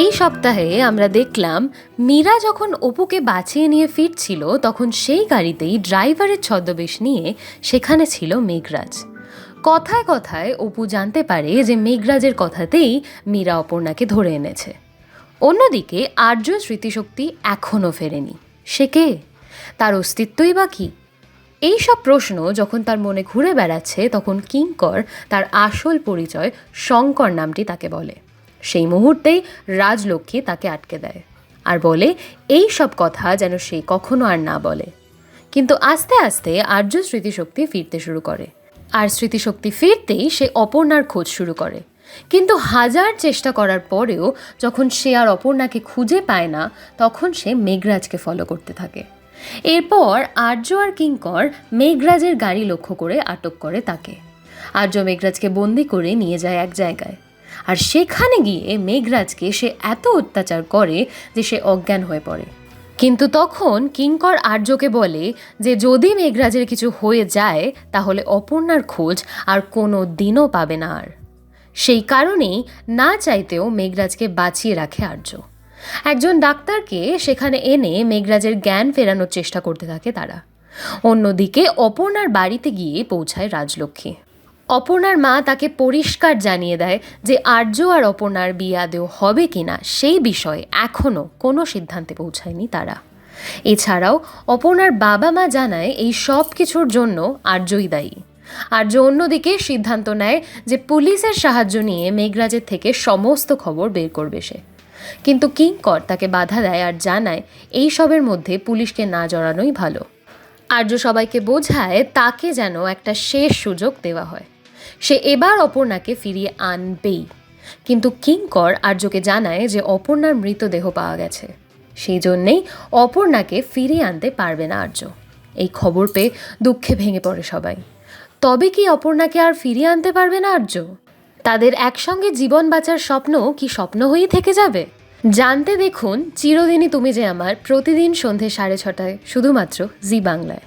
এই সপ্তাহে আমরা দেখলাম, মীরা যখন অপুকে বাঁচিয়ে নিয়ে ফিরছিল, তখন সেই গাড়িতেই ড্রাইভারের ছদ্মবেশ নিয়ে সেখানে ছিল মেঘরাজ। কথায় কথায় অপু জানতে পারে যে মেঘরাজের কথাতেই মীরা অপর্ণাকে ধরে এনেছে। অন্যদিকে আর্য স্মৃতিশক্তি এখনও ফেরেনি। সে কে? তার অস্তিত্বই বা কী? এই সব প্রশ্ন যখন তার মনে ঘুরে বেড়াচ্ছে, তখন কিঙ্কর তার আসল পরিচয় শঙ্কর নামটি তাকে বলে। সেই মুহূর্তেই রাজলক্ষ্মী তাকে আটকে দেয় আর বলে, এই সব কথা যেন সে কখনো আর না বলে। কিন্তু আস্তে আস্তে আর্য স্মৃতিশক্তি ফিরতে শুরু করে। আর স্মৃতিশক্তি ফিরতেই সে অপর্ণার খোঁজ শুরু করে। কিন্তু হাজার চেষ্টা করার পরেও যখন সে আর অপর্ণাকে খুঁজে পায় না, তখন সে মেঘরাজকে ফলো করতে থাকে। এরপর আর্য আর কিঙ্কর মেঘরাজের গাড়ি লক্ষ্য করে আটক করে তাকে। আর্য মেঘরাজকে বন্দি করে নিয়ে যায় এক জায়গায়। আর সেখানে গিয়ে মেঘরাজকে সে এত অত্যাচার করে যে সে অজ্ঞান হয়ে পড়ে। কিন্তু তখন কিঙ্কর আর্যকে বলে যে, যদি মেঘরাজের কিছু হয়ে যায়, তাহলে অপর্ণার খোঁজ আর কোনো দিনও পাবে না আর। সেই কারণেই না চাইতেও মেঘরাজকে বাঁচিয়ে রাখে আর্য। একজন ডাক্তারকে সেখানে এনে মেঘরাজের জ্ঞান ফেরানোর চেষ্টা করতে থাকে তারা। অন্যদিকে অপর্ণার বাড়িতে গিয়ে পৌঁছায় রাজলক্ষ্মী। অপর্ণার মা তাকে পরিষ্কার জানিয়ে দেয় যে আর্য আর অপর্ণার বিয়ে আদেও হবে কিনা সেই বিষয়ে এখনও কোনো সিদ্ধান্তে পৌঁছায়নি তারা। এছাড়াও অপর্ণার বাবা মা জানায় এই সব কিছুর জন্য আর্যই দায়ী। আর্য অন্যদিকে সিদ্ধান্ত নেয় যে পুলিশের সাহায্য নিয়ে মেঘরাজের থেকে সমস্ত খবর বের করবে সে। কিন্তু কিঙ্কর তাকে বাধা দেয় আর জানায় এই সবের মধ্যে পুলিশকে না জড়ানোই ভালো। আর্য সবাইকে বোঝায় তাকে যেন একটা শেষ সুযোগ দেওয়া হয়। সে এবার অপর্ণাকে ফিরিয়ে আনবেই। কিন্তু কিঙ্কর আর্যকে জানায় যে অপর্ণার মৃতদেহ পাওয়া গেছে। সেই জন্যেই অপর্ণাকে ফিরিয়ে আনতে পারবে না আর্য। এই খবর পেয়ে দুঃখে ভেঙে পড়ে সবাই। তবে কি অপর্ণাকে আর ফিরিয়ে আনতে পারবে না আর্য? তাদের একসঙ্গে জীবন বাঁচার স্বপ্ন কি স্বপ্ন হয়েই থেকে যাবে? জানতে দেখুন চিরদিনই তুমি যে আমার প্রতিদিন সন্ধে সাড়ে ছটায়, শুধুমাত্র জি বাংলায়।